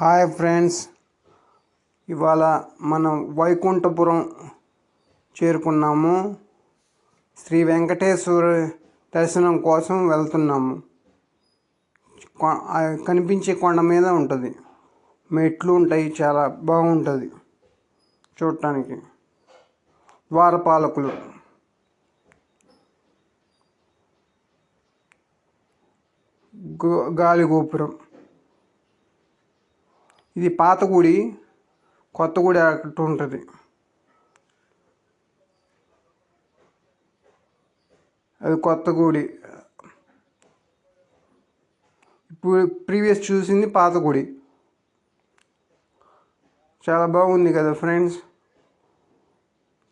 Hi friends. ఇవాళ మనం వైకుంఠపురం చేరుకున్నాము. శ్రీ వెంకటేశ్వర దర్శనం కోసం వెళ్తున్నాము. కొ- కనిపించే కొండ మీద ఉంటుంది. మెట్లు ఉంటాయి చాలా బాగుంటుంది చూడటానికి. ద్వారపాలకులు. గో- గాలి గోపురం. ఇది పాత గుడి కొత్త గుడి అటు ఉంటుంది. అది కొత్త గుడి. ఇప్పుడు ప్రీవియస్ చూసింది పాత గుడి. చాలా బాగుంది కదా ఫ్రెండ్స్?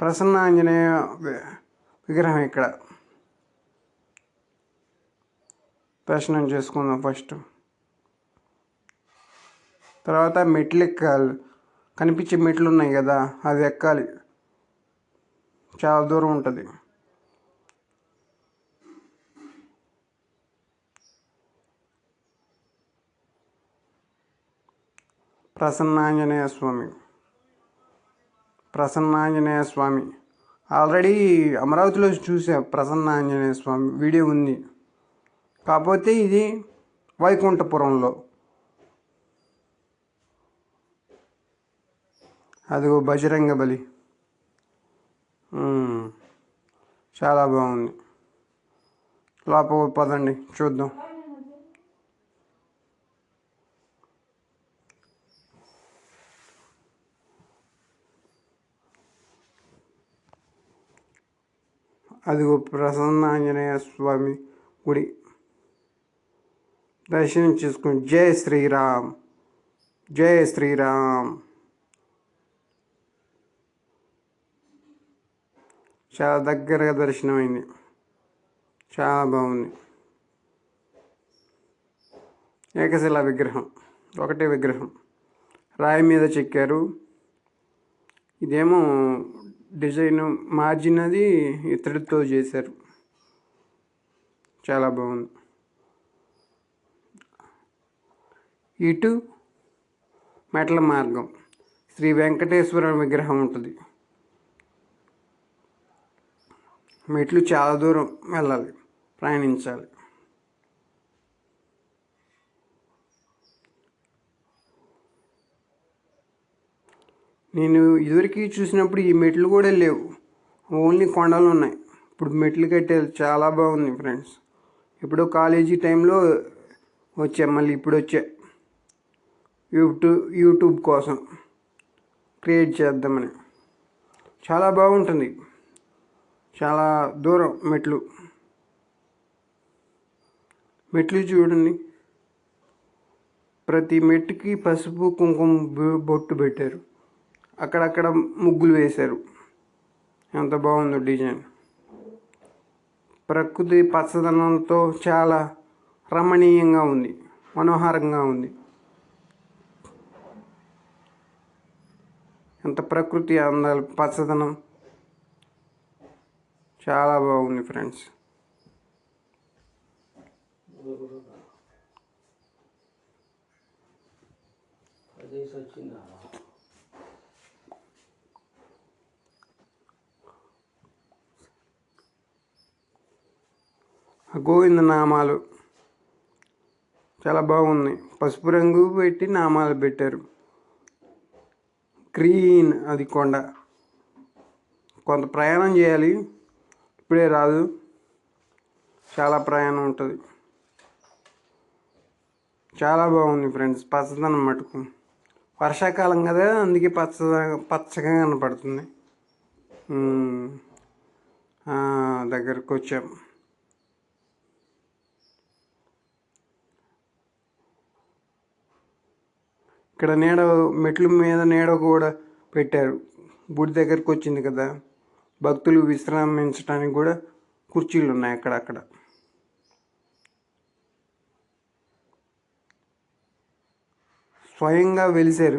ప్రసన్న ఆంజనేయ విగ్రహం ఇక్కడ. దర్శనం చేసుకుందాం ఫస్ట్. తర్వాత మెట్లు ఎక్కాలి. కనిపించే మెట్లు ఉన్నాయి కదా అది ఎక్కాలి. చాలా దూరం ఉంటుంది. ప్రసన్నాంజనేయ స్వామి. ప్రసన్నాంజనేయ స్వామి. ఆల్రెడీ అమరావతిలో చూసా ప్రసన్నాంజనేయ స్వామి వీడియో ఉంది. కాకపోతే ఇది వైకుంఠపురంలో. అదిగో బజరంగ బలి. చాలా బాగుంది. లోపల పదండి చూద్దాం. అదిగో ప్రసన్న ఆంజనేయ స్వామి గుడి. దర్శనం చేసుకుని జై శ్రీరామ్. జై శ్రీరామ్. చాలా దగ్గరగా దర్శనమైంది. చాలా బాగుంది. ఏకశిలా విగ్రహం ఒకటే విగ్రహం. రాయి మీద చెక్కారు. ఇదేమో డిజైన్ మార్జిన్ అది ఇత్తడితో చేశారు. చాలా బాగుంది. ఇటు మెట్ల మార్గం శ్రీ వెంకటేశ్వర విగ్రహం ఉంటుంది. మెట్లు చాలా దూరం వెళ్ళాలి ప్రయాణించాలి. నేను ఇదివరకు చూసినప్పుడు ఈ మెట్లు కూడా లేవు. ఓన్లీ కొండలు ఉన్నాయి. ఇప్పుడు మెట్లు కట్టారు చాలా బాగుంది ఫ్రెండ్స్. ఇప్పుడు కాలేజీ టైంలో వచ్చా మళ్ళీ ఇప్పుడు వచ్చా. యూట్యూబ్ యూట్యూబ్ కోసం క్రియేట్ చేద్దామని. చాలా బాగుంటుంది. చాలా దూరం మెట్లు. మెట్లు చూడండి. ప్రతి మెట్టుకి పసుపు కుంకుమ బొ- బొట్టు పెట్టారు. అక్కడక్కడ ముగ్గులు వేశారు. ఎంత బాగుందో డిజైన్. ప్రకృతి పచ్చదనంతో చాలా రమణీయంగా ఉంది. మనోహరంగా ఉంది. ఎంత ప్రకృతి అందాలు పచ్చదనం. చాలా బాగుంది ఫ్రెండ్స్. ఆ గోవింద నామాలు. చాలా బాగుంది పసుపు రంగు పెట్టి నామాలు పెట్టారు. గ్రీన్ అది కొండ. కొంత ప్రయాణం చేయాలి. ఇప్పుడే రాదు. చాలా ప్రయాణం ఉంటుంది. చాలా బాగుంది ఫ్రెండ్స్ పచ్చదనం మటుకు. వర్షాకాలం కదా అందుకే పచ్చ పచ్చగా కనపడుతుంది. దగ్గరకు వచ్చాం. ఇక్కడ నీడ మెట్ల మీద నీడ కూడా పెట్టారు. గుడి దగ్గరకు వచ్చింది కదా. భక్తులు విశ్రమించడానికి కూడా కుర్చీలు ఉన్నాయి అక్కడక్కడ స్వయంగా వెలిశారు.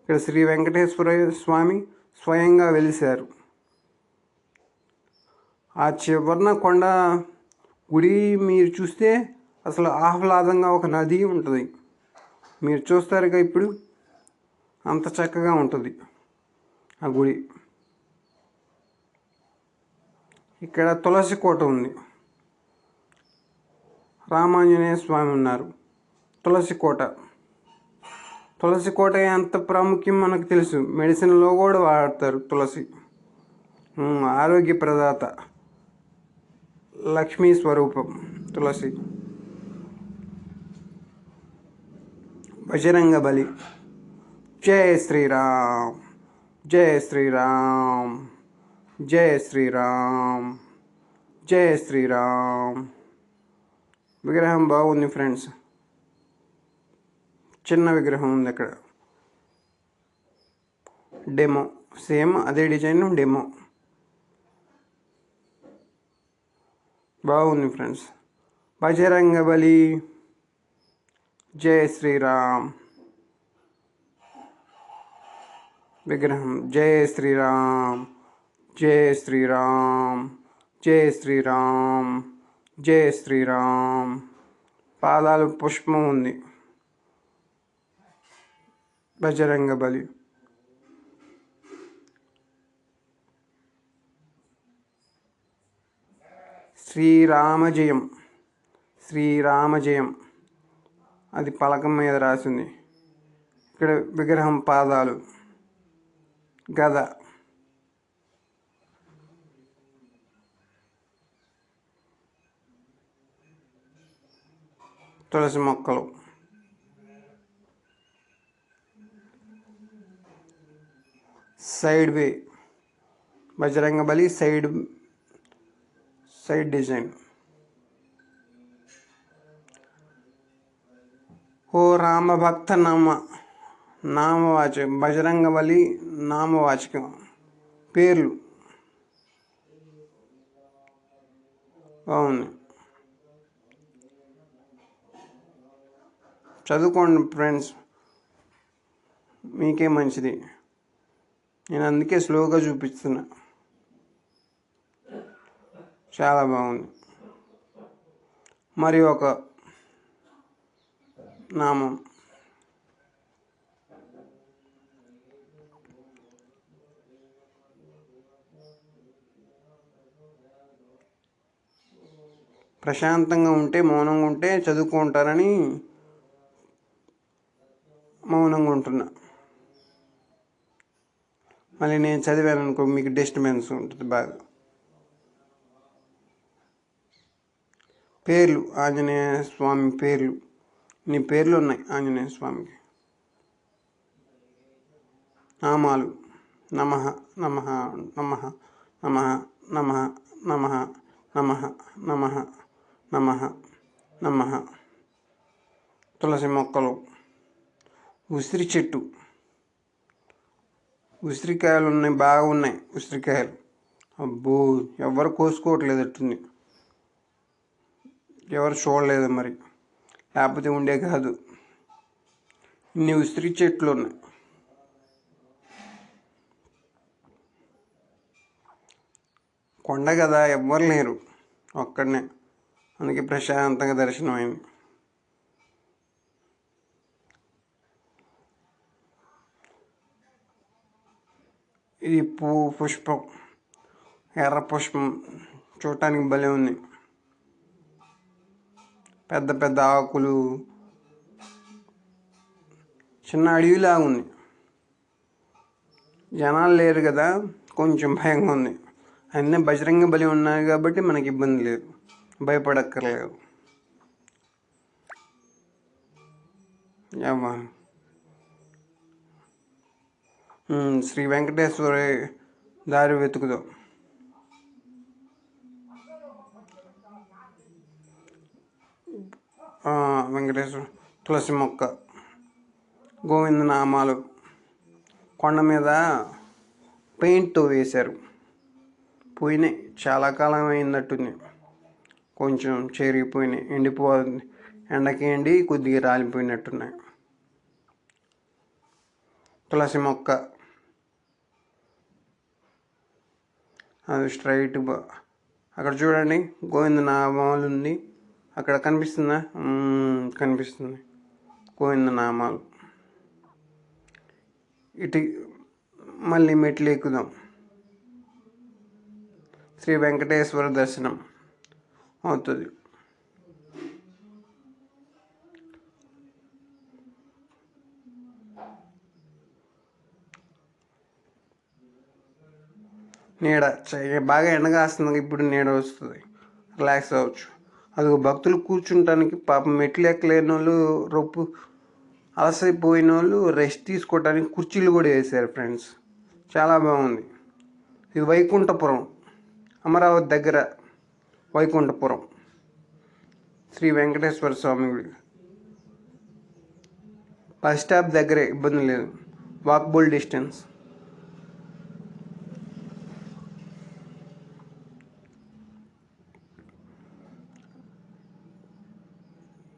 ఇక్కడ శ్రీ వెంకటేశ్వర స్వామి స్వయంగా వెలిశారు. ఆ చివరన కొండ గుడి మీరు చూస్తే అసలు ఆహ్లాదంగా ఒక నది ఉంటుంది. మీరు చూస్తారుగా ఇప్పుడు. అంత చక్కగా ఉంటుంది ఆ గుడి. ఇక్కడ తులసి కోట ఉంది. రామాంజనేయ స్వామి ఉన్నారు. తులసి కోట. తులసి కోట ఎంత ప్రాముఖ్యం మనకు తెలుసు. మెడిసిన్లో కూడా వాడతారు తులసి. ఆరోగ్య ప్రదాత. లక్ష్మీ స్వరూపం తులసి. బజరంగ బలి. జయ శ్రీరామ్. జయ శ్రీరామ్. జయ శ్రీరామ్. జయ శ్రీరామ్. విగ్రహం బాగుంది ఫ్రెండ్స్. చిన్న విగ్రహం ఉంది అక్కడ. డెమో. సేమ్ అదే డిజైన్ డెమో. బాగుంది ఫ్రెండ్స్. బజరంగ బలి శ్రీరామ్. విగ్రహం. జయ శ్రీరామ్. జై శ్రీరామ్ జై శ్రీరామ్ జై శ్రీరామ్. పాదాలు పుష్పం ఉంది. బజరంగ బలి. శ్రీరామ జయం. శ్రీరామ జయం. అది పలకం మీద రాసింది. ఇక్కడ విగ్రహం పాదాలు. గద. తులసి మొక్కలు. Side way Bajrang Bali side side design. ఓ రామభక్త నామ నామవాచకం. బజరంగ బలి నామవాచకం. పేర్లు. బాగుంది చదువుకోండి ఫ్రెండ్స్. మీకే మంచిది. నేను అందుకే స్లోగా చూపిస్తున్నా. చాలా బాగుంది. మరి ఒక నామం. ప్రశాంతంగా ఉంటే మౌనంగా ఉంటే చదువుకుంటారని మౌనంగా ఉంటున్నా. మళ్ళీ నేను చదివాను అనుకో మీకు డిస్టర్బెన్స్ ఉంటుంది బాగా. పేర్లు ఆంజనేయ స్వామి పేర్లు. నీ పేర్లు ఉన్నాయి ఆంజనేయ స్వామికి. నామాలు. నమ నమ నమ నమ నమ నమ నమ నమ నమ నమ. తులసి మొక్కలు. ఉసిరి చెట్టు. ఉసిరికాయలు ఉన్నాయి బాగా ఉన్నాయి ఉసిరికాయలు. అబ్బో ఎవరు కోసుకోవట్లేదు అట్టుంది. ఎవరు చూడలేదు మరి. లేకపోతే ఉండే కాదు. ఇన్ని ఉసిరి చెట్లు ఉన్నాయి కొండ కదా ఎవ్వరు లేరు. ఒక్కడనే. అందుకే ప్రశాంతంగా దర్శనం అయింది ఇది పువ్వు పుష్పం ఎర్ర పుష్పం చూడటానికి భలే ఉంది. పెద్ద పెద్ద ఆకులు చిన్న అడవిలా ఉంది. జనాలు లేరు కదా కొంచెం భయంగా ఉంది. అన్నీ బజరంగ బలి ఉన్నాయి కాబట్టి మనకి ఇబ్బంది లేదు. భయపడక్కర్లేదు. ఏమా శ్రీ వెంకటేశ్వర దారి వెతుకుదాం. వెంకటేశ్వర తులసి మొక్క గోవింద నామాలు కొండ మీద పెయింట్తో వేశారు. పోయినాయి చాలా కాలం అయిందట్టుంది. కొంచెం చెరిగిపోయినాయి ఎండిపోతుంది. ఎండకి ఎండి కొద్దిగా రాలిపోయినట్టున్నాయి. తులసి మొక్క అది స్ట్రైట్ అక్కడ చూడండి గోవింద నామాలు ఉంది అక్కడ కనిపిస్తుందా? కనిపిస్తుంది. గోవింద నామాలు ఇటు మళ్ళీ మెట్లు ఎక్కుదాం శ్రీ వెంకటేశ్వర దర్శనం అవుతుంది. నీడ చ- బాగా ఎండగాస్తుంది ఇప్పుడు నీడ వస్తుంది. రిలాక్స్ అవ్వచ్చు. అది భక్తులు కూర్చుంటానికి పాపం మెట్లు ఎక్కలేని వాళ్ళు రొప్పు అలసైపోయిన వాళ్ళు రెస్ట్ తీసుకోవడానికి కుర్చీలు కూడా వేశారు ఫ్రెండ్స్ చాలా బాగుంది. ఇది వైకుంఠపురం అమరావతి దగ్గర వైకుంఠపురం. శ్రీ వెంకటేశ్వర స్వామి గుడి. బస్ స్టాప్ దగ్గరే ఇబ్బంది లేదు. వాక్బుల్ డిస్టెన్స్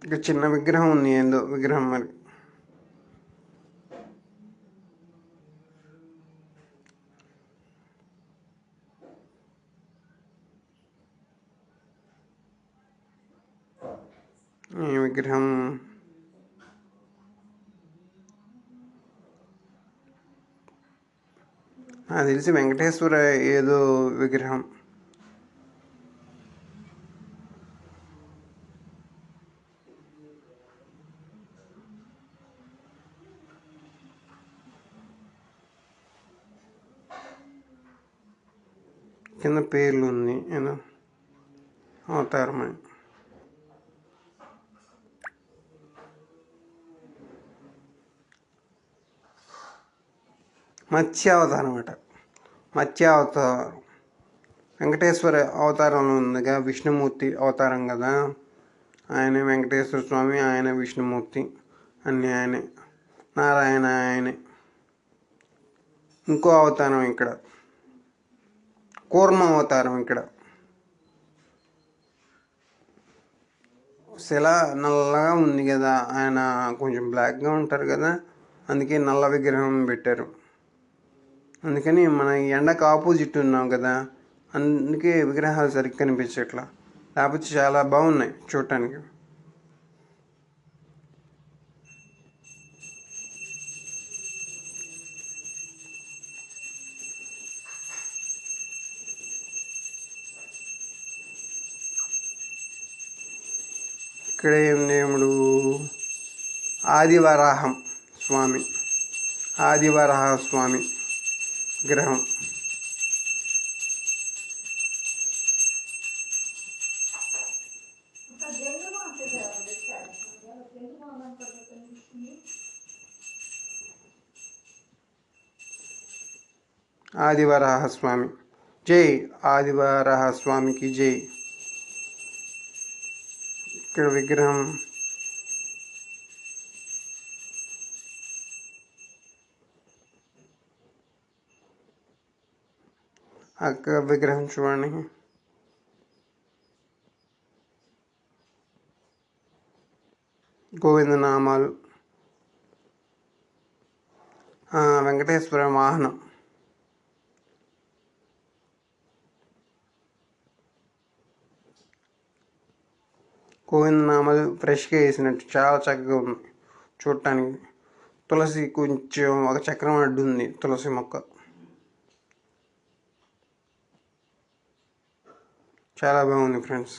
ఇక చిన్న విగ్రహం ఉంది ఏందో విగ్రహం మరి. ఈ విగ్రహం. నాకు తెలిసి వెంకటేశ్వర ఏదో విగ్రహం. పేర్లు ఉంది ఏదో అవతారమని మత్స్యావతారం అట మత్స్యావతారం. వెంకటేశ్వర అవతారంలో ఉందిగా విష్ణుమూర్తి అవతారం కదా? ఆయన వెంకటేశ్వర స్వామి ఆయన విష్ణుమూర్తి అన్నీ ఆయనే. నారాయణ ఆయనే. ఇంకో అవతారం ఇక్కడ. కూర్మ అవతారం ఇక్కడ. శిల నల్లగా ఉంది కదా ఆయన కొంచెం బ్లాక్గా ఉంటారు కదా అందుకే నల్ల విగ్రహం పెట్టారు. అందుకని మన ఈ ఎండకు ఆపోజిట్ ఉన్నాం కదా అందుకే విగ్రహాలు సరిగ్గా కనిపించట్లా. లేకపోతే చాలా బాగున్నాయి చూడటానికి. ఇక్కడ ఏం దేవుడు ఆదివరాహం స్వామి. ఆదివరాహ స్వామి విగ్రహం ఆదివరాహ స్వామి. జై ఆదివరాహ స్వామికి జై. ఇక్కడ విగ్రహం అక్క విగ్రహం చూడండి గోవింద నామాలు ఆ, వెంకటేశ్వర వాహనం గోవింద నామాలు ఫ్రెష్గా వేసినట్టు చాలా చక్కగా ఉంది. చూడటానికి తులసి కొంచెం ఒక చక్రం అడ్డు ఉంది తులసి మొక్క. చాలా బాగుంది ఫ్రెండ్స్.